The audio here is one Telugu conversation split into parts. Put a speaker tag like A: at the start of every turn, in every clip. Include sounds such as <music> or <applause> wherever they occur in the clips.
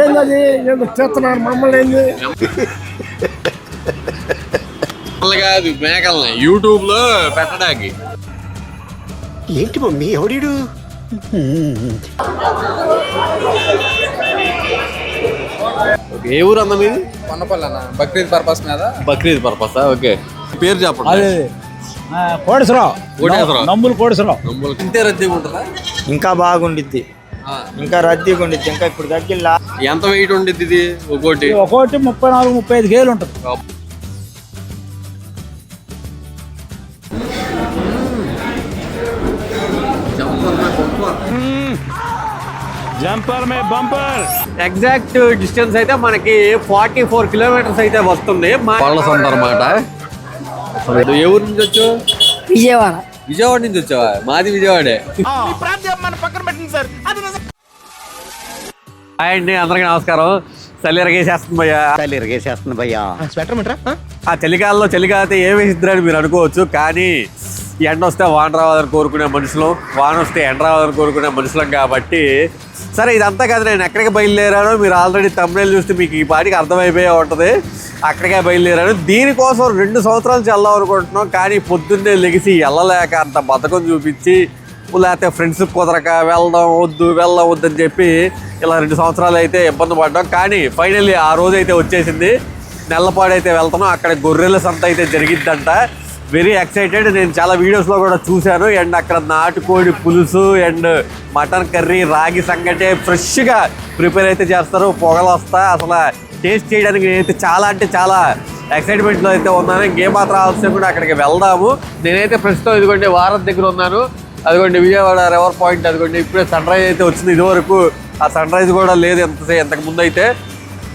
A: ఏందది? ఏందో చేస్తున్నారు? మమ్మల్ని ఏంది?
B: కాదు మేకల్ని. యూట్యూబ్లో పెట్టడానికి.
C: ఏంటి మమ్మీ ఎవడీడు?
B: ఓకే ఏ ఊరు అన్న మీది?
D: కొన్నపల్లి అన్న బక్రీద్ పర్పస్ మీద?
B: బక్రీద్ పర్పస్? ఓకే. పేరు చెప్పండి.
E: కోటేశ్వరరావు
B: కోటేశ్వరరావు.
E: నమ్ములు కోటేశ్వరరావు
B: నమ్ములు ఇంతే రద్దీగా ఉంటుందా?
F: ఇంకా బాగుండిద్ది. ఇంకా రద్దీగా ఉండిద్ది. ఇంకా ఇప్పుడు తగ్గిల్లా.
B: ఎంత వెయిట్ ఉండిద్ది ఇది ఒక్కోటి?
E: ఇది ఒక్కోటి ముప్పై నాలుగు ముప్పై ఐదు కేలు ఉంటుంది. జంపర్ మే బంపర్.
B: ఎగ్జాక్ట్ డిస్టెన్స్ అయితే మనకి ఫార్టీ ఫోర్ కిలోమీటర్స్ అయితే వస్తుంది. పళ్ళ సొంత అనమాట ఏ ఊరు నుంచి వచ్చావు?
G: విజయవాడ.
B: విజయవాడ నుంచి వచ్చావా? మాది విజయవాడే. హాయ్ అండి అందరికీ నమస్కారం. చలి ఎరగేసేస్తుంది భయ్యా.
C: తల్లి ఇరగేసేస్తుంది భయ్యా. స్వెటర్ మిట్రా?
B: ఆ? చలికాలంలో చలికాలతో ఏ వేసిద్దని మీరు అనుకోవచ్చు కానీ ఎండ వస్తే వాన రావాలని కోరుకునే మనుషులు వాన వస్తే ఎండ రావాలని కోరుకునే మనుషులం కాబట్టి. సరే ఇదంతా కాదు నేను ఎక్కడికి బయలుదేరానో మీరు ఆల్రెడీ తమిళ చూస్తే మీకు ఈ పాటికి అర్థమైపోయే ఉంటుంది. అక్కడికే బయలుదేరాను. దీనికోసం రెండు సంవత్సరాలు వెళ్దాం కానీ పొద్దున్నే లెగిసి వెళ్ళలేక అంత బతకం చూపించి లేకపోతే ఫ్రెండ్స్ కుదరక వెళ్దాం వద్దు వెళ్ళడం వద్దని అని చెప్పి ఇలా రెండు సంవత్సరాలు అయితే ఇబ్బంది పడ్డాం. కానీ ఫైనల్లీ ఆ రోజు అయితే వచ్చేసింది. నెల్లపాడైతే వెళ్తున్నాం. అక్కడ గొర్రెల సంత అయితే జరిగిద్దంట. Very excited. నేను చాలా వీడియోస్లో కూడా చూశాను. అండ్ అక్కడ నాటుకోడి పులుసు అండ్ మటన్ కర్రీ రాగి సంగటే ఫ్రెష్గా ప్రిపేర్ అయితే చేస్తారు. పొగలు వస్తా. అసలు టేస్ట్ చేయడానికి నేనైతే చాలా అంటే చాలా ఎక్సైట్మెంట్లో అయితే ఉన్నాను. ఇంకేమాత్రం ఆలస్యం కూడా అక్కడికి వెళ్దాము. నేనైతే ప్రస్తుతం ఇదిగోండి వారం దగ్గర ఉన్నాను. అదిగోండి విజయవాడ రివర్ పాయింట్ అదిగోండి. ఇప్పుడే సన్ రైజ్ అయితే వచ్చింది. ఇదివరకు ఆ సన్ రైజ్ కూడా లేదు ఎంత ఎంతకు ముందు అయితే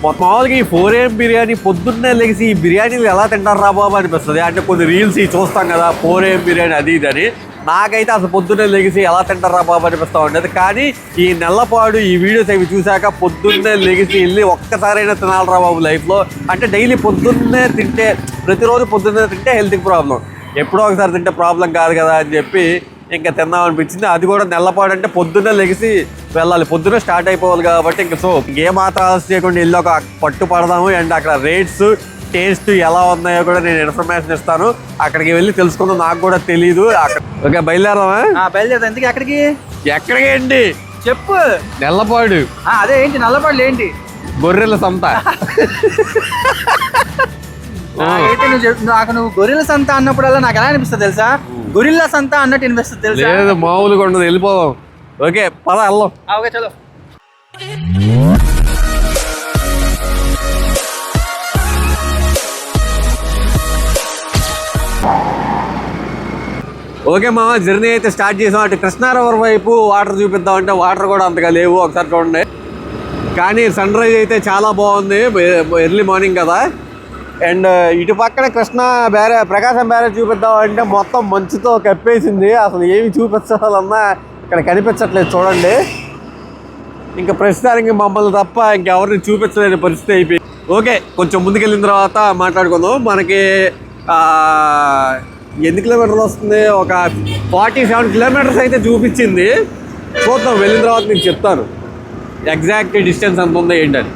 B: మామూలుగా ఈ ఫోర్ ఏఎం బిర్యానీ పొద్దున్నే లెగిసి ఈ బిర్యానీలు ఎలా తింటారు రా బాబు అనిపిస్తుంది. అంటే కొన్ని రీల్స్ ఇవి చూస్తాం కదా ఫోర్ ఏం బిర్యానీ అది ఇది అని. నాకైతే అసలు పొద్దున్నే లెగిసి ఎలా తింటారు రా బాబు అనిపిస్తూ ఉండేది. కానీ ఈ నెల్లపాడు ఈ వీడియోస్ అవి చూశాక పొద్దున్నే లెగిసి వెళ్ళి ఒక్కసారైనా తినాలి రా బాబు లైఫ్లో అంటే డైలీ పొద్దున్నే తింటే ప్రతిరోజు పొద్దున్నే తింటే హెల్త్కి ప్రాబ్లం ఎప్పుడో ఒకసారి తింటే ప్రాబ్లం కాదు కదా అని చెప్పి ఇంకా తిందాం అనిపించింది. అది కూడా నెల్లపాడు అంటే పొద్దున్నే లెగిసి వెళ్ళాలి. పొద్దున్నే స్టార్ట్ అయిపోవాలి కాబట్టి ఇంకా సో ఏ మాత్రం ఆలస్యం చేయకుండా వెళ్ళి ఒక పట్టు పడదాము అండ్ అక్కడ రేట్స్ టేస్ట్ ఎలా ఉన్నాయో కూడా నేను ఇన్ఫర్మేషన్ ఇస్తాను. అక్కడికి వెళ్ళి తెలుసుకుందాం. నాకు కూడా తెలియదు అక్కడ ఓకే బయలుదేరదామా?
D: బయలుదేరదా. ఎందుకు ఎక్కడికి
B: ఎక్కడికి ఏంటి?
D: చెప్పు.
B: నెల్లపాడు.
D: అదే ఏంటి? నల్లపల్లి ఏంటి?
B: గొర్రెల సంత. <laughs>
D: నువ్వు నాకు నువ్వు గొరిల్ల సంత అన్నప్పుడల్లా నాకు ఎలా అనిపిస్తుంది తెలుసా? గొరిల్లా సంత అన్నట్టు అనిపిస్తుంది తెలుసా?
B: లేదు మామూలుగా ఉండదు. వెళ్ళిపోదాం. ఓకే పద వెళ్దాం.
D: ఓకే చలో.
B: ఓకే మామ జర్నీ అయితే స్టార్ట్ చేసాం. అటు కృష్ణారవర్ వైపు వాటర్ చూపిద్దాం అంటే వాటర్ కూడా అంతగా లేవు. ఒకసారి చూడండి. కానీ సన్ రైజ్ అయితే చాలా బాగుంది. ఎర్లీ మార్నింగ్ కదా. అండ్ ఇటు పక్కన కృష్ణ బ్యారే ప్రకాశం బ్యారేజ్ చూపిద్దాం అంటే మొత్తం మంచుతో కప్పేసింది. అసలు ఏమి చూపించాలన్నా ఇక్కడ కనిపించట్లేదు చూడండి. ఇంకా ప్రస్తుతానికి మమ్మల్ని తప్ప ఇంకెవరిని చూపించలేని పరిస్థితి అయిపోయింది. ఓకే కొంచెం ముందుకెళ్ళిన తర్వాత మాట్లాడుకుందాం. మనకి ఎన్ని కిలోమీటర్లు వస్తుంది? ఒక ఫార్టీ సెవెన్ కిలోమీటర్స్ అయితే చూపించింది. చూద్దాం వెళ్ళిన తర్వాత మీకు చెప్తాను. ఎగ్జాక్ట్ డిస్టెన్స్ ఎంత ఉందో ఏంటని.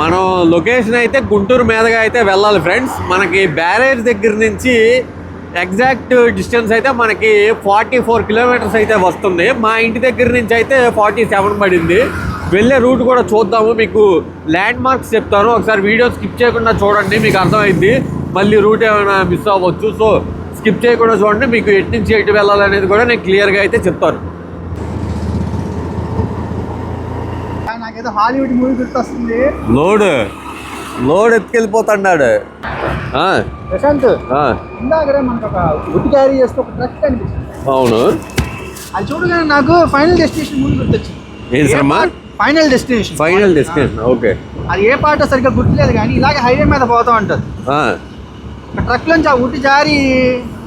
B: మనం లొకేషన్ అయితే గుంటూరు మీదుగా అయితే వెళ్ళాలి ఫ్రెండ్స్. మనకి బ్యారేజ్ దగ్గర నుంచి ఎగ్జాక్ట్ డిస్టెన్స్ అయితే మనకి ఫార్టీ ఫోర్ కిలోమీటర్స్ అయితే వస్తుంది. మా ఇంటి దగ్గర నుంచి అయితే ఫార్టీ సెవెన్ పడింది. వెళ్ళే రూట్ కూడా చూద్దాము. మీకు ల్యాండ్ మార్క్స్ చెప్తాను. ఒకసారి వీడియో స్కిప్ చేయకుండా చూడండి మీకు అర్థమైంది. మళ్ళీ రూట్ ఏమైనా మిస్ అవ్వచ్చు. సో స్కిప్ చేయకుండా చూడండి. మీకు ఎటు నుంచి ఎటు వెళ్ళాలనేది కూడా నేను క్లియర్గా అయితే చెప్తాను.
D: నాకేదో హాలీవుడ్ మూవీ గుర్తొస్తుంది.
B: లోడ్. లోడ్ ఎత్తుకెళ్ళిపోతున్నాడు ఆ,
D: ప్రశాంత్
B: ఆ,
D: ఇందాకనే మనకు ఒక గుడ్డు క్యారీ చేస్తూ ఒక ట్రక్ కనిపిస్తుంది.
B: అవును.
D: అది చూడగానే నాకు ఫైనల్ డెస్టినేషన్ మూవీ గుర్తొచ్చింది.
B: ఏం cinema
D: final destination.
B: Final destination okay.
D: అది ఏ పాట సరిగ్గా గుర్తులేదు కానీ ఇలాగే హైవే మీద పోతా ఉంటుంది. ట్రక్ నుంచి ఆ ఉట్టి జారి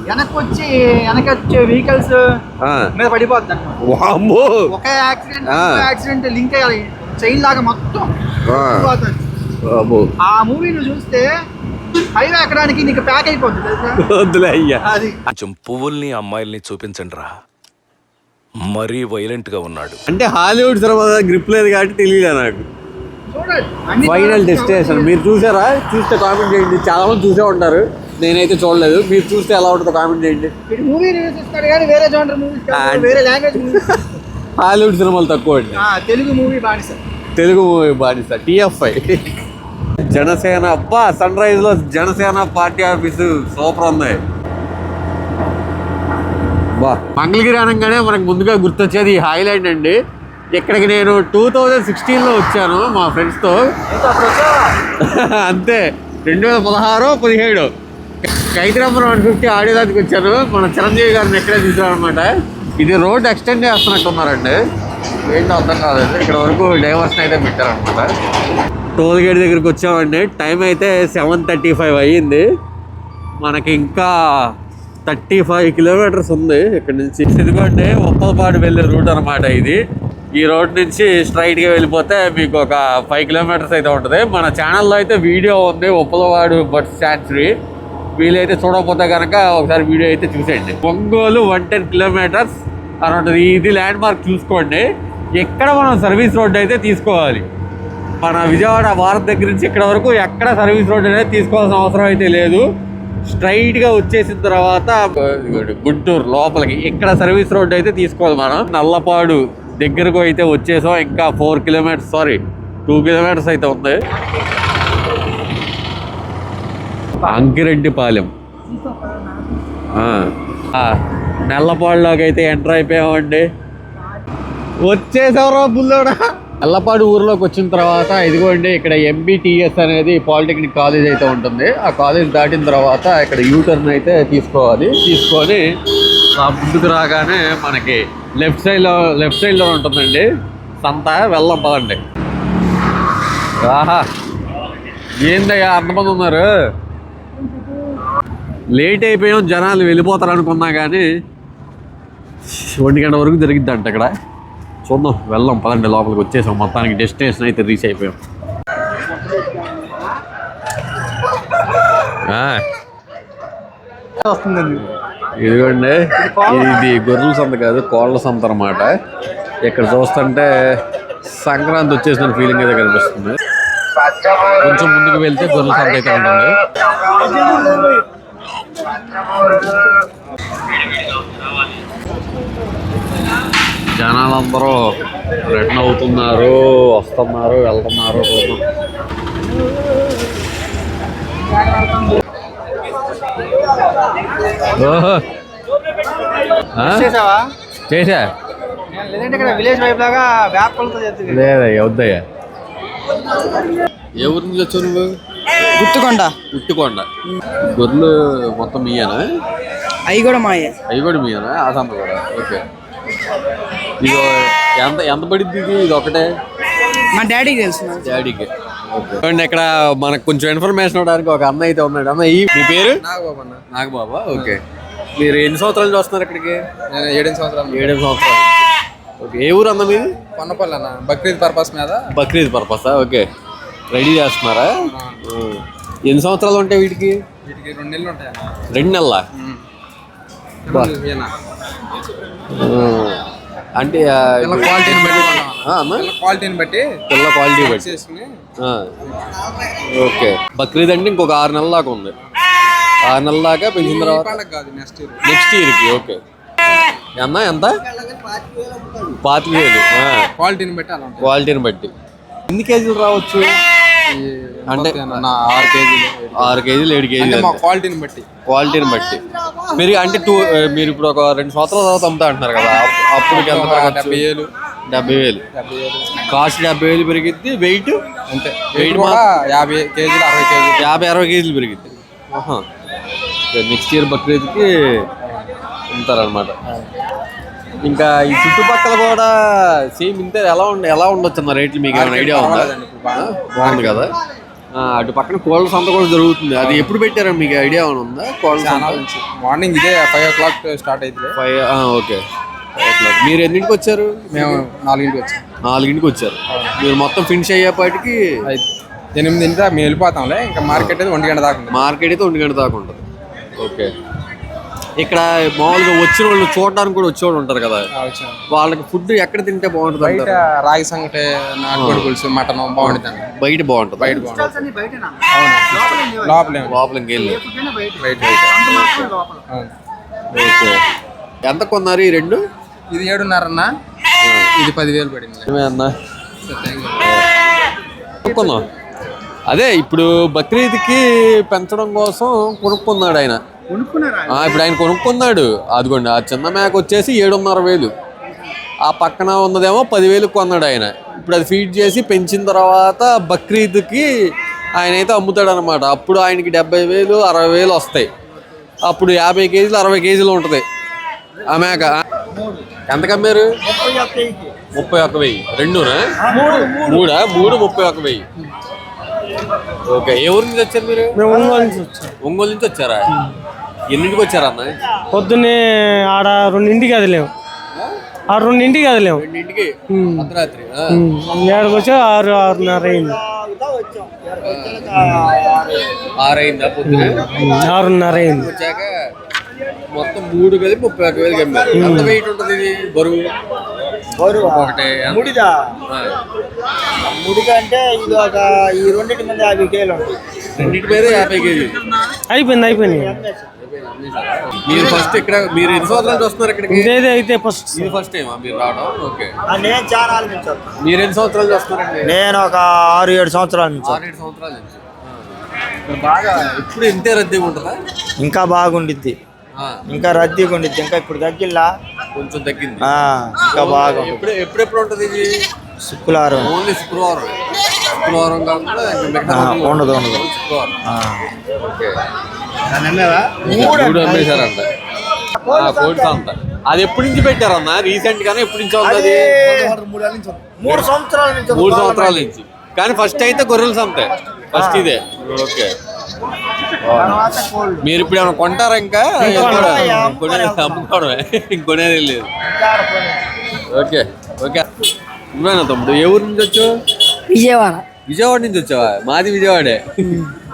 D: వెనక్కి వచ్చి వెనక వచ్చే వెహికల్స్. మీద పడిపోద్ది
B: వామ్మో.
D: ఒక యాక్సిడెంట్. యాక్సిడెంట్ లింక్ అయ్యాలి. చైన్ లాగా మొత్తం
B: ఆ.
D: మూవీ నువ్వు చూస్తే హైవే ఎక్కడానికి నీకు ప్యాక్ అయిపోద్ది తెలుసా?
B: వద్దులే అయ్యా.
D: అది.
H: కొంచెం పువ్వుల్ని అమ్మాయిల్ని చూపించండి రా
G: మరీ వైలెంట్గా ఉన్నాడు.
B: అంటే హాలీవుడ్ సినిమా గ్రిప్ లేదు కాబట్టి తెలియలే నాకు? ఫైనల్ డెస్టినేషన్ మీరు చూసారా? చూస్తే కామెంట్ చేయండి. చాలా మంది చూసే ఉంటారు. నేనైతే చూడలేదు. మీరు చూస్తే ఎలా ఉంటుందో కామెంట్ చేయండి.
D: మూవీ రివ్యూస్ ఇస్తాడు కానీ వేరే జోనర్ మూవీస్ వేరే లాంగ్వేజ్ మూవీస్ <laughs>
B: హాలీవుడ్ సినిమాలు తక్కువ అండి.
D: తెలుగు మూవీ బానిస.
B: తెలుగు మూవీ బానిస టిఎఫ్ఐ. జనసేన అబ్బా సన్ రైజ్లో జనసేన పార్టీ ఆఫీసు సూపర్ ఉంది బా మంగళగిరి అనగానే మనకు ముందుగా గుర్తొచ్చేది ఈ హైలైట్ అండి. ఇక్కడికి నేను టూ థౌజండ్ సిక్స్టీన్లో వచ్చాను మా ఫ్రెండ్స్తో. అంతే రెండు వేల పదహారు పదిహేడు. హైదరాబాద్ వన్ ఫిఫ్టీ ఆడేదానికి వచ్చాను. మన చిరంజీవి గారిని ఎక్కడే చూసారనమాట ఇది రోడ్ ఎక్స్టెండ్ చేస్తున్నట్టున్నారండి. ఏంటో అర్థం కాదండి ఇక్కడ వరకు డైవర్షన్ అయితే పెట్టారనమాట టోల్ గేట్ దగ్గరికి వచ్చామండి. టైం అయితే సెవెన్ థర్టీ ఫైవ్ అయ్యింది. మనకి ఇంకా థర్టీ ఫైవ్ కిలోమీటర్స్ ఉంది ఇక్కడ నుంచి. ఇదిగోండి ఉప్పలపాడు వెళ్ళే రూట్ అనమాట ఇది. ఈ రోడ్ నుంచి స్ట్రైట్గా వెళ్ళిపోతే మీకు ఒక ఫైవ్ కిలోమీటర్స్ అయితే ఉంటుంది. మన ఛానల్లో అయితే వీడియో ఉంది ఉప్పలవాడు బట్ శాంచురీ వీలైతే చూడకపోతే కనుక ఒకసారి వీడియో అయితే చూసేయండి. ఒంగోలు వన్ టెన్ కిలోమీటర్స్ అని ఉంటుంది ఇది ల్యాండ్ మార్క్ చూసుకోండి. ఎక్కడ మనం సర్వీస్ రోడ్ అయితే తీసుకోవాలి. మన విజయవాడ భారత్ దగ్గర నుంచి ఇక్కడ వరకు ఎక్కడ సర్వీస్ రోడ్ అనేది తీసుకోవాల్సిన అవసరం అయితే లేదు. స్ట్రైట్గా వచ్చేసిన తర్వాత గుంటూరు లోపలికి. ఇక్కడ సర్వీస్ రోడ్ అయితే తీసుకోవాలి మనం. నల్లపాడు దగ్గరకు అయితే వచ్చేసాం. ఇంకా four kilometres sorry two kilometres అయితే ఉంది. అంకిరెడ్డిపాలెం. నెల్లపాడులోకి అయితే ఎంటర్ అయిపోయామండి. వచ్చేసారా బుల్లోడా? ఎల్లపాడు ఊర్లోకి వచ్చిన తర్వాత ఇదిగోండి ఇక్కడ ఎంబీటీఎస్ అనేది పాలిటెక్నిక్ కాలేజ్ అయితే ఉంటుంది. ఆ కాలేజ్ దాటిన తర్వాత ఇక్కడ యూటర్న్ అయితే తీసుకోవాలి. తీసుకొని ఆ ముందుకు రాగానే మనకి లెఫ్ట్ సైడ్లో లెఫ్ట్ సైడ్లో ఉంటుందండి. సంత వెళ్ళం పదండి. ఆహా. ఏందయ్యా అంతమంది ఉన్నారు? లేట్ అయిపోయాం జనాలు వెళ్ళిపోతారు అనుకున్నా కానీ ఒంటి గంట వరకు జరిగిద్దంట ఇక్కడ. చూద్దాం వెళ్దాం పదండి లోపలికి వచ్చేసాం. మొత్తానికి డెస్టినేషన్ అయితే రీచ్ అయిపోయాం. ఇదిగోండి ఇది గొర్రెల సంత కాదు కోళ్ళ సంత అనమాట ఇక్కడ చూస్తుంటే సంక్రాంతి వచ్చేసిన ఫీలింగ్ అయితే కనిపిస్తుంది. కొంచెం ముందుకు వెళ్తే గొర్రెల సంత అయితే ఉంటుంది. జనాలందరూ రిటర్న్ అవుతున్నారు వస్తున్నారు వెళ్తున్నారు.
D: ఇక్కడ విలేజ్ వైపు లాగా
B: వద్దయ్యా. ఏ ఊరి నుంచి వచ్చావు నువ్వు?
H: గుర్తుకొండ
B: ఉట్టుకొండ గొర్రెలు మొత్తం మీయేనా?
H: అవి కూడా మాయే.
B: అవి కూడా మీయేనా? ఆ సంత కూడా ఓకే. ఇది ఎంత ఎంత పడింది ఇది? ఇది ఒకటే?
H: మా డాడీకి తెలుసు.
B: డాడీకి. ఓకే. ఇక్కడ మనకు కొంచెం ఇన్ఫర్మేషన్ ఇవ్వడానికి ఒక అన్న అయితే ఉన్నాడు. అన్న ఈ మీ పేరు? నాగబాబా ఓకే. మీరు ఎన్ని సంవత్సరాల నుంచి వస్తున్నారు ఇక్కడికి?
I: నేను ఏడెనిమిది సంవత్సరాలు.
B: ఏడు సంవత్సరాలు. ఓకే. ఏ ఊరు అన్న మీది?
I: కొన్నపల్లి అన్న. బక్రీద్ పర్పస్ మీద.
B: బక్రీద్ పర్పసా? ఓకే. రెడీ చేస్తున్నారా. ఎన్ని సంవత్సరాలు ఉంటాయి వీటికి?
I: వీటికి రెండు నెలలు ఉంటాయి అన్న.
B: రెండు నెలల?
I: ఈయన.
B: అంటే
I: క్వాలిటీని బట్టి క్వాలిటీని బట్టి
B: పిల్ల క్వాలిటీ బట్టి. ఓకే. బక్రీద్ అంటే ఇంకొక ఆరు నెలల దాకా ఉంది. ఆరు నెలల దాకా పెంచిన తర్వాత
I: నెక్స్ట్ ఇయర్
B: నెక్స్ట్ ఇయర్కి ఓకే. అన్న ఎంత? పాతిక వేలు.
I: క్వాలిటీని బట్టి
B: క్వాలిటీని బట్టి. ఎన్ని కేజీలు రావచ్చు? అంటే-
I: ఆరు కేజీలు ఏడు
B: ఆరు కేజీలు ఏడు
I: అంటే
B: కేజీలు.
I: క్వాలిటీని బట్టి.
B: క్వాలిటీని బట్టి. పెరిగి అంటే టూ మీరు ఇప్పుడు ఒక రెండు సంవత్సరాల తర్వాత అమ్ముతా అంటున్నారు కదా అప్- అప్పుడు?
I: డెబ్బై వేలు.
B: డెబ్బై వేలు. కాస్ట్ డెబ్బై వేలు పెరిగిద్ది వెయిట్
I: అంతే.
B: వెయిట్
I: యాభై కేజీలు అరవై కేజీలు.
B: యాభై అరవై కేజీలు పెరిగిద్ది. నెక్స్ట్ ఇయర్ బక్రీద్కి ఉంటారనమాట ఇంకా ఈ చుట్టుపక్కల కూడా సేమ్ ఇంతే. ఎలా ఉండ ఎలా ఉండొచ్చు అన్న రేట్లు మీకు ఏమైనా ఐడియా ఉందా? బాగుంది కదా. అటు పక్కన కోళ్ళ సంత కూడా జరుగుతుంది. అది ఎప్పుడు పెట్టారా మీకు ఐడియా ఏమైనా ఉందా? కోళ్ళ సంత?
I: మార్నింగ్ ఇదే ఫైవ్ ఓ క్లాక్ స్టార్ట్ అయితే
B: ఫైవ్ ఓకే. Five o'clock. మీరు ఎన్నింటికి వచ్చారు?
I: మేము నాలుగింటికి వచ్చాం.
B: నాలుగింటికి వచ్చారు. మీరు మొత్తం ఫినిష్ అయ్యేపాటికి
I: ఎనిమిదింటి మేము వెళ్ళిపోతాంలే. ఇంకా మార్కెట్ అయితే ఒంటి గంట దాకా
B: మార్కెట్ అయితే ఒంటి గంట దాకా ఉంటుంది. ఓకే. ఇక్కడ మామూలుగా వచ్చిన వాళ్ళు చూడడానికి కూడా వచ్చేవాళ్ళు ఉంటారు కదా. వాళ్ళకి ఫుడ్ ఎక్కడ తింటే బాగుంటుంది
I: బయట రాగి సంగటి నాటుకోడి పులుసు మటన్ బాగుంటుంది అండి
B: బయట బాగుంటుంది.
I: బయట బాగుంటుంది. లోపలే
B: లోపల. ఇంకెళ్ళి
I: బయట. అవును.
B: ఓకే. ఎంత కొన్నారు ఈ రెండు?
I: ఇది ఏడున్నర అన్న ఇది పదివేలు పడింది.
B: అన్నా? కొనుక్కున్నాం. అదే ఇప్పుడు బక్రీద్కి పెంచడం కోసం కొనుక్కున్నాడు ఆయన. ఇప్పుడు ఆయన కొనుక్కున్నాడు. అదిగోండి ఆ చిన్న మేక వచ్చేసి ఏడున్నర వేలు. ఆ పక్కన ఉన్నదేమో పదివేలు కొన్నాడు ఆయన. ఇప్పుడు అది ఫీడ్ చేసి పెంచిన తర్వాత బక్రీద్కి ఆయన అయితే అమ్ముతాడు అనమాట అప్పుడు ఆయనకి డెబ్బై వేలు అరవై వేలు వస్తాయి. అప్పుడు యాభై కేజీలు అరవై కేజీలు ఉంటుంది. ఆ మేక. ఎంత కమ్మారు ముప్పై ఒక్క వెయ్యి. రెండునా? మూడా? మూడు ముప్పై ఒక్క వెయ్యి. ఓకే ఏ ఊరి నుంచి వచ్చారు మీరు?
A: మేము ఒంగోలు నుంచి వచ్చాం.
B: ఒంగోలు నుంచి వచ్చారా? ఎన్నింటికి వచ్చారా అన్న?
A: పొద్దున్నే ఆడ రెండింటికి కదిలేము ఆ రెండింటికి కదిలేము
B: రెండింటికి? అర్ధరాత్రి.
A: ఏడుకి వచ్చి ఆరు ఆరున్నర అయింది.
B: ఆరైందా పొద్దున?
A: ఆరున్నర అయింది.
B: వచ్చాక మొత్తం మూడు కలిపి ముప్పై ఒక్క వేలు కమ్మారు. ఎంత వెయిట్ ఉంటుంది బరువు? ఒకటే
F: ముడిదా. అంటే ఇది ఒక ఈ రెండింటి మీద యాభై కేలు ఉంటుంది
B: రెండింటి మీద యాభై కేజీ.
A: అయిపోయింది అయిపోయింది.
B: మీరు ఫస్ట్ ఇక్కడ మీరు ఎన్ని సంవత్సరాలు వస్తున్నారు ఇక్కడికి?
A: ఇదేదే అయితే ఫస్ట్
B: ఇది ఫస్ట్ టైమా మీరు రావడం? ఓకే.
F: నేను చాలా నుంచి వస్తాను.
B: మీరు ఎన్ని సంవత్సరాలు వస్తున్నారండి?
F: నేను ఒక ఆరు ఏడు సంవత్సరాల నుంచి వస్తాను.
B: ఆరేడు సంవత్సరాల నుంచి. బాగా ఎప్పుడు ఇంతే రద్దీగా ఉంటుందా?
F: ఇంకా బాగుండిద్ది.
B: ఆ.
F: ఇంకా రద్దీగా ఉండిద్ది. ఇంకా ఇప్పుడు తగ్గిల్లా.
B: కొంచెం తగ్గింది.
F: ఆ, ఇంకా బాగా.
B: ఎప్పుడు ఎప్పుడెప్పుడు ఉంటుంది ఇది?
F: శుక్రవారం.
B: ఓన్లీ శుక్రవారం. శుక్రవారం కాకుండా
F: ఉండదు, ఉండదు.
B: శుక్రవారం.
F: ఆ.
B: ఓకే. మూడు అమ్మేశారంట. ఆ, కోట్స్ అంట. అది ఎప్పటి నుంచి పెట్టారన్న? రీసెంట్ గానే ఎప్పటి నుంచి ఉంది అది
F: మూడు సంవత్సరాల నుంచి.
B: మూడు సంవత్సరాల నుంచి. కానీ ఫస్ట్ అయితే గొర్రెల సంతే. ఫస్ట్ ఇదే. ఓకే. మీరు ఇప్పుడు ఏమైనా కొంటారా ఇంకా. కొనేది అమ్ముకోవడమే. ఇంకొనేది లేదు. Okay okay. నువ్వేనా తమ్ముడు. ఏ ఊరు నుంచి వచ్చావు?
H: విజయవాడ.
B: విజయవాడ నుంచి వచ్చావా? మాది విజయవాడే.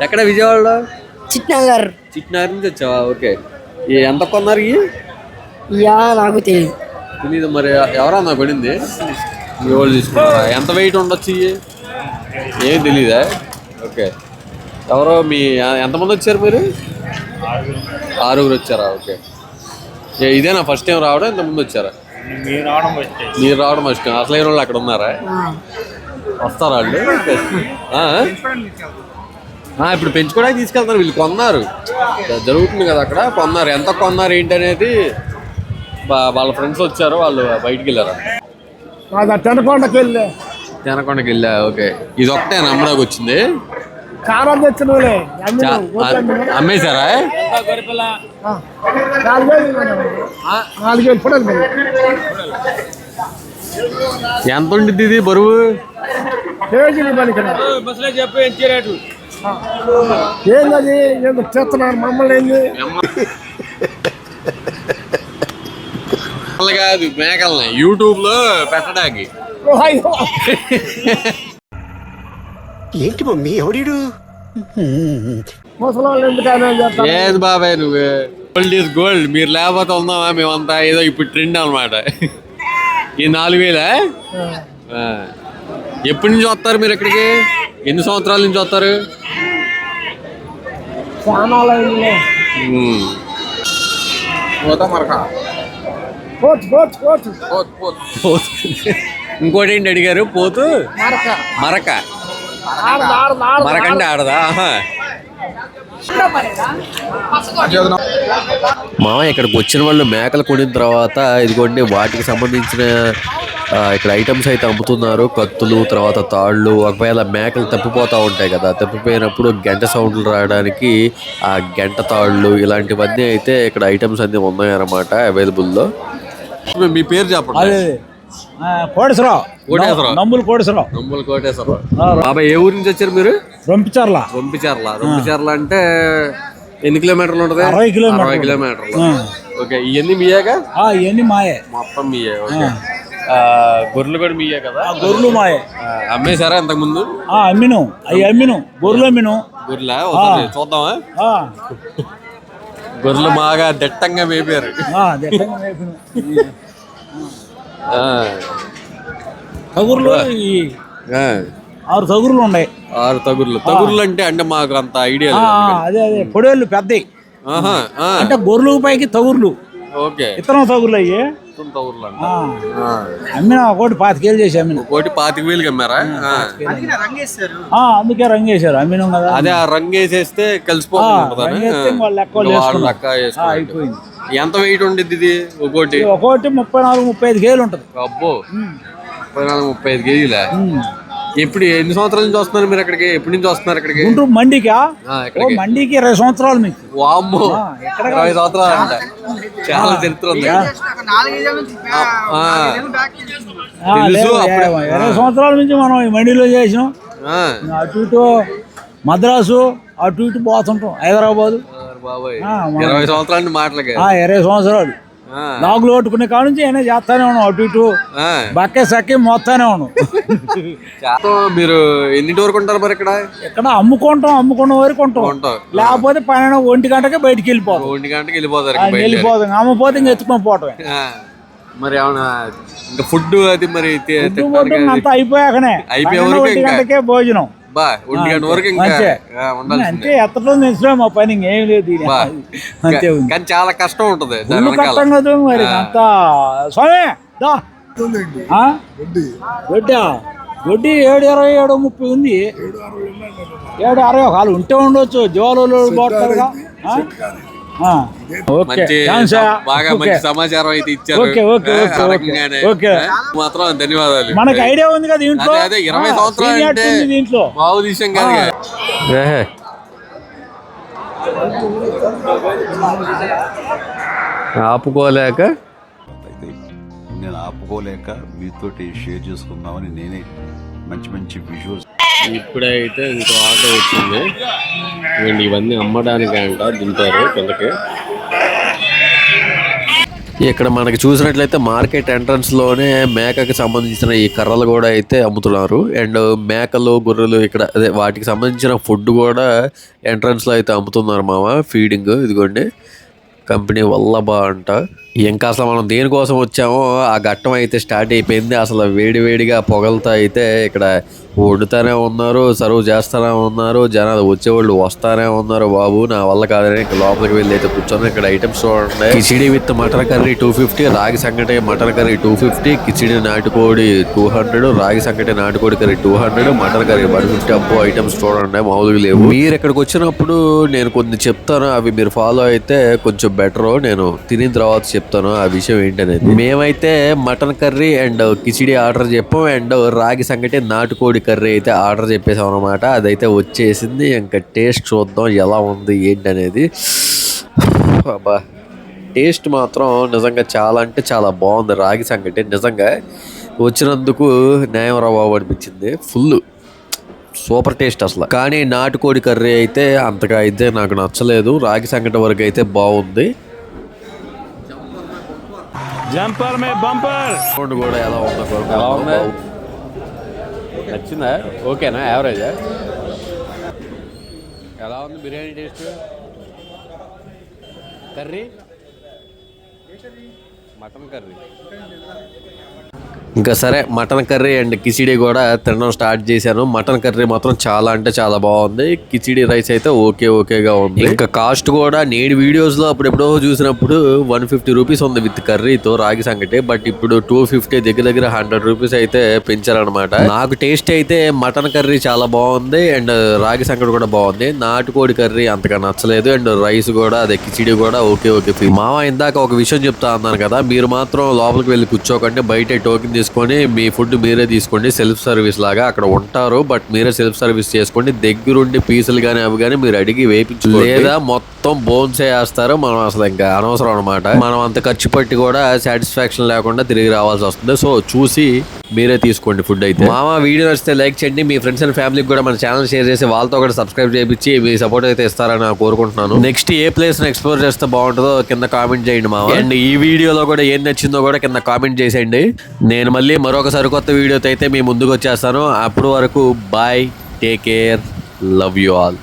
B: ఎక్కడ విజయవాడలో?
H: చిట్నగర్.
B: చిట్నార్ నుంచి వచ్చావా? ఓకే. ఎంత కొన్నారు
H: యా నాకు తెలియదు
B: తెలీదు మరి. ఎవరన్నా పడింది వాళ్ళు తీసుకున్నారా ఎంత వెయిట్ ఉండొచ్చు ఇవి ఏం తెలీదా? ఓకే. ఎవరో మీ ఎంతమంది వచ్చారు మీరు? ఆరుగురు వచ్చారా? ఓకే. ఇదేనా ఫస్ట్ టైం రావడం? ఎంతమంది వచ్చారా? మీరు రావడం ఫస్ట్ టైం అసలు వాళ్ళు అక్కడ ఉన్నారా? వస్తారా వాళ్ళు? ఆ, ఇప్పుడు పెంచుకోవడానికి తీసుకెళ్తారు వీళ్ళు కొన్నారు. జరుగుతుంది కదా అక్కడ. కొన్నారు. ఎంత కొన్నారు ఏంటి అనేది వాళ్ళ ఫ్రెండ్స్ వచ్చారు. వాళ్ళు బయటికి వెళ్ళారు?
A: తెనకొండకి వెళ్ళి
B: తినకొండకి వెళ్ళా ఓకే. ఇది ఒకటే అమ్మడానికి వచ్చింది?
A: కారం తెచ్చినలే.
B: చా- ఆ- అమ్మేశారా
A: నాలుగేళ్ళు
B: ఎంత ఉండిద్ది ఇది బరువు?
A: కేజీలు పనికి ఏంటది ఏదో చేస్తున్నారు మమ్మల్ని ఏంది?
B: కాదు మేకల్ని. యూట్యూబ్లో పెట్టడానికి. <laughs>
C: ఏంటి మమ్మీ ఎవడీడు
B: ఏది బాబాయ్ నువ్వు గోల్డ్ ఈజ్ గోల్డ్ మీరు లేకపోతే ఉందామా? మేమంతా ఏదో ఇప్పుడు ట్రెండ్ అనమాట ఈ నాలుగు వేలా. ఎప్పటి నుంచి వస్తారు మీరు ఇక్కడికి? ఎన్ని సంవత్సరాల నుంచి వస్తారు. ఇంకోటి ఏంటి అడిగారు? పోతు.
A: మరక.
B: మరక. మరకండి ఆడదా. మామ ఇక్కడికి వచ్చిన వాళ్ళు మేకలు కొనిన తర్వాత ఇదిగోండి వాటికి సంబంధించిన ఇక్కడ ఐటమ్స్ అయితే అమ్ముతున్నారు. కత్తులు తర్వాత తాళ్ళు ఒకవేళ మేకలు తప్పిపోతూ ఉంటాయి కదా తప్పిపోయినప్పుడు గంట సౌండ్లు రావడానికి ఆ గంట తాళ్ళు ఇలాంటివన్నీ అయితే ఇక్కడ ఐటమ్స్ అన్ని ఉన్నాయన్నమాట అవైలబుల్లో మీ పేరు చెప్పండి.
E: కోటేశ్వరరావు. నమ్ములు కోటేశ్వరరావు.
B: నమ్ముల కోటేశ్వరరావు. బాబాయ్ ఏ ఊరి నుంచి వచ్చారు మీరు?
E: రొంపిచర్ల.
B: రొంపిచర్ల. రొంపిచర్ల అంటే ఎన్ని కిలోమీటర్లు ఉంటుంది?
E: అరవై కిలోమీటర్లు.
B: అరవై కిలోమీటర్లు. ఓకే ఇవన్నీ మీయేగా?
E: ఆ, ఇవన్నీ మాయే.
B: మొత్తం మీయే ఓకే. గొర్రెలు కూడా మీయే కదా?
E: గొర్రెలు మాయే.
B: అమ్మేశారా ఇంతకు ముందు
E: ఆ, అమ్మిను. అవి అమ్మిను. గొర్రెలు అమ్మిను.
B: గొర్రెలా? చూద్దామా? గొర్రెలు బాగా దట్టంగా మేపారు.
E: దిట్టంగా మేపినాం.
B: ఆ,
E: తగురులు ఈ. ఆరు తగురులు ఉన్నాయి.
B: ఆరు తగుర్లు. తగుర్లు అంటే అంటే మాకు అంత ఐడియా
E: అదే అదే పొడేళ్ళు పెద్దవి అంటే గొర్రెలు పైకి తగురులు.
B: ఓకే.
E: ఇతరం తగురులు అయ్యి. అమ్మిన ఒకటి పాతికేలు చేసి అమ్మిన.
B: ఒకటి పాతిక వేలు అమ్మారా ఆ.
D: అందుకే
E: అందుకే రంగేశారు అమ్మినాం కదా.
B: అదే ఆ రంగు వేసేస్తే కలిసిపోతుంది
E: రంగేస్తే ఇంక వాళ్ళు.
B: లెక్క
E: ఆ. అయిపోయింది.
B: ఎంత వెయిట్ ఉండిద్ది ఇది? ఒక్కోటి
E: ఒక్కొక్కటి ముప్పై నాలుగు ముప్పై ఐదు కేలు ఉంటుంది.
B: అబ్బో. ముప్పై నాలుగు ముప్పై ఐదు కేజీలే?
E: ఉమ్.
B: ఎప్పుడు ఎన్ని సంవత్సరాల నుంచి వస్తున్నారు మీరు అక్కడికి? ఎప్పటి నుంచి వస్తున్నారు అక్కడికి?
E: గుంటూరు మండికా? ఓ మండికి ఇరవై సంవత్సరాలు మీకు.
B: వామ్మో ఇరవై సంవత్సరాలు అంట. చాలా చరిత్ర ఉంది. తెలుసు.
E: ఇరవై సంవత్సరాల నుంచి మనం ఈ మండిలో చేసినాం. అటు ఇటు మద్రాసు అటు ఇటు పోతుంటాం హైదరాబాదు.
B: బాబోయ్. ఇరవై సంవత్సరాల మాటలకి.
E: ఆ, ఇరవై సంవత్సరాలు. లాగులు కొట్టుకునే కాడ నుంచి అయినా చేస్తానే ఉన్నాం అటు ఇటు. బక్కే సక్కి మోస్తానే ఉన్నాం.
B: మీరు ఎన్నింటి వరకు ఉంటారు మరి ఇక్కడ?
E: ఇక్కడ అమ్ముకుంటాం అమ్ముకున్న వరకు ఉంటాం లేకపోతే పన్నెండు ఒంటి గంటకే బయటికి వెళ్ళిపోతాం.
B: ఒంటి గంటకి వెళ్ళిపోతారు.
E: వెళ్ళిపోతాం. అమ్మపోతే ఇంక ఎత్తుకొని పోవటమే.
B: ఆ. మరి ఏమన్నా ఇంకా ఫుడ్ అది మరి
E: అంతా అయిపోయాకనే.
B: అయిపోయే
E: భోజనం. అంతే. ఎత్తడం మా పని ఇంకేం లేదు అంతే ఉంది.
B: కానీ చాలా కష్టం ఉంటది
E: కష్టం కదా మరి అంత. స్వామి వడ్డీ ఏడు ఇరవై ఏడు ముప్పై ఉంది. ఏడు అరవై ఒకళ్ళు ఉంటే ఉండొచ్చు? ఆ. ఓకే
B: మంచి. బాగా. మంచి సమాచారం అయితే ఇచ్చారు
E: ఓకే, ఓకే,
B: ఆ,
E: ఓకే,
B: ఆ
E: ఓకే.
B: రకంగానే.
E: ఓకే.
B: ఆ, మాత్రం ధన్యవాదాలు
E: మనకి ఐడియా ఉంది కదా దీంట్లో
B: అదే ఇరవై సంవత్సరాలు అంటే
E: దీంట్లో
B: మామూలు విషయం కాదు. ఆపుకోలేక
J: నేను ఆపుకోలేక మీతోటి షేర్ చేసుకుందామని నేనే మంచి మంచి విజువల్స్
B: ఇప్పుడైతే ఇంకో ఆటో వచ్చింది. ఇవ్వండి ఇవన్నీ అమ్మడానికి అంట దింపారు కిందకి. ఇక్కడ మనకి చూసినట్లయితే మార్కెట్ ఎంట్రన్స్లోనే మేకకి సంబంధించిన ఈ కర్రలు కూడా అయితే అమ్ముతున్నారు. అండ్ మేకలు గొర్రెలు ఇక్కడ అదే వాటికి సంబంధించిన ఫుడ్ కూడా ఎంట్రన్స్లో అయితే అమ్ముతున్నారు మామ. ఫీడింగ్ ఇదిగోండి. కంపెనీ వల్లభా అంట. ఇంకా అసలు మనం దేనికోసం వచ్చామో ఆ ఘట్టం అయితే స్టార్ట్ అయిపోయింది. అసలు వేడి వేడిగా పొగలతో అయితే ఇక్కడ వండుతూనే ఉన్నారు సర్వ్ చేస్తూనే ఉన్నారు జనాలు వచ్చేవాళ్ళు వస్తానే ఉన్నారు బాబు. నా వల్ల కాదని లోపలికి వెళ్ళి అయితే కూర్చొని ఇక్కడ ఐటమ్స్ చూడండి. Khichdi with mutton curry two fifty రాగి సంగటి mutton curry two fifty khichdi నాటుకోడి టూ హండ్రెడ్ రాగి సంగటి నాటుకోడి curry two hundred mutton curry one fifty అప్పు ఐటమ్స్ చూడండి మామూలుగా లేవు. మీరు ఇక్కడికి వచ్చినప్పుడు నేను కొన్ని చెప్తాను. అవి మీరు ఫాలో అయితే కొంచెం బెటర్. నేను తినిన తర్వాత చెప్తాను. ఆ విషయం ఏంటనేది. మేమైతే mutton curry and khichdi order చెప్పాం అండ్ రాగి సంగటి నాటుకోడి కర్రీ అయితే ఆర్డర్ చెప్పేసాం అనమాట అదైతే వచ్చేసింది ఇంకా టేస్ట్ చూద్దాం ఎలా ఉంది ఏంటనేది. బాబా టేస్ట్ మాత్రం నిజంగా చాలా అంటే చాలా బాగుంది రాగి సంగటి. నిజంగా వచ్చినందుకు న్యాయం బాబు అనిపించింది. ఫుల్ సూపర్ టేస్ట్ అసలు. కానీ నాటుకోడి కర్రీ అయితే అంతగా అయితే నాకు నచ్చలేదు. రాగి సంగటి వరకు అయితే బాగుంది.
A: జంపర్ మే బంపర్
B: సౌండ్ కూడా ఎలా ఉందో ఎలా ఉంది నచ్చిందా? ఓకేనా? యావరేజా ఎలా ఉంది biryani taste? Curry? Mutton curry. ఇంకా సరే మటన్ కర్రీ అండ్ కిచిడి కూడా తినడం స్టార్ట్ చేశాను. మటన్ కర్రీ మాత్రం చాలా అంటే చాలా బాగుంది. కిచిడి రైస్ అయితే ఓకే ఓకేగా ఉంది. ఇంకా కాస్ట్ కూడా నేడు వీడియోస్లో అప్పుడెప్పుడో చూసినప్పుడు వన్ ఫిఫ్టీ రూపీస్ ఉంది విత్ కర్రీతో రాగి సంగటి. బట్ ఇప్పుడు టూ ఫిఫ్టీ దగ్గర దగ్గర హండ్రెడ్ రూపీస్ అయితే పెంచారనమాట నాకు టేస్ట్ అయితే మటన్ కర్రీ చాలా బాగుంది అండ్ రాగి సంగటి కూడా బాగుంది. నాటుకోడి కర్రీ అంతగా నచ్చలేదు అండ్ రైస్ కూడా అదే కిచిడి కూడా ఓకే ఓకే మామ ఇందాక ఒక విషయం చెప్తా అన్నాను కదా మీరు మాత్రం లోపలికి వెళ్ళి కూర్చోకండి బయట టోకెన్ తీసుకొని మీ ఫుడ్ మీరే తీసుకోండి సెల్ఫ్ సర్వీస్ లాగా అక్కడ ఉంటారు. బట్ మీరే సెల్ఫ్ సర్వీస్ చేసుకోండి. దగ్గరుండి పీసులు కానీ అవి కానీ మీరు అడిగి వేయించు లేదా మొత్తం బోన్స్ వేస్తారు మనం అసలు ఇంకా అనవసరం అనమాట మనం అంత ఖర్చు పెట్టి కూడా సాటిస్ఫాక్షన్ లేకుండా తిరిగి రావాల్సి వస్తుంది. సో చూసి మీరే తీసుకోండి ఫుడ్ అయితే. మామ వీడియో నచ్చితే లైక్ చేయండి. మీ ఫ్రెండ్స్ అండ్ ఫ్యామిలీకి కూడా మన ఛానల్ షేర్ చేసి వాళ్ళతో కూడా సబ్స్క్రైబ్ చేయించి మీ సపోర్ట్ అయితే ఇస్తారని నేను కోరుకుంటున్నాను. నెక్స్ట్ ఏ ప్లేస్ని ఎక్స్ప్లోర్ చేస్తే బాగుంటుందో కింద కామెంట్ చేయండి మామ. అండ్ ఈ వీడియోలో కూడా ఏం నచ్చిందో కూడా కింద కామెంట్ చేసేయండి. నేను మళ్ళీ మరొక సరికొత్త వీడియోతో అయితే మీ ముందుకు వచ్చేస్తాను. అప్పటి వరకు bye take care love you all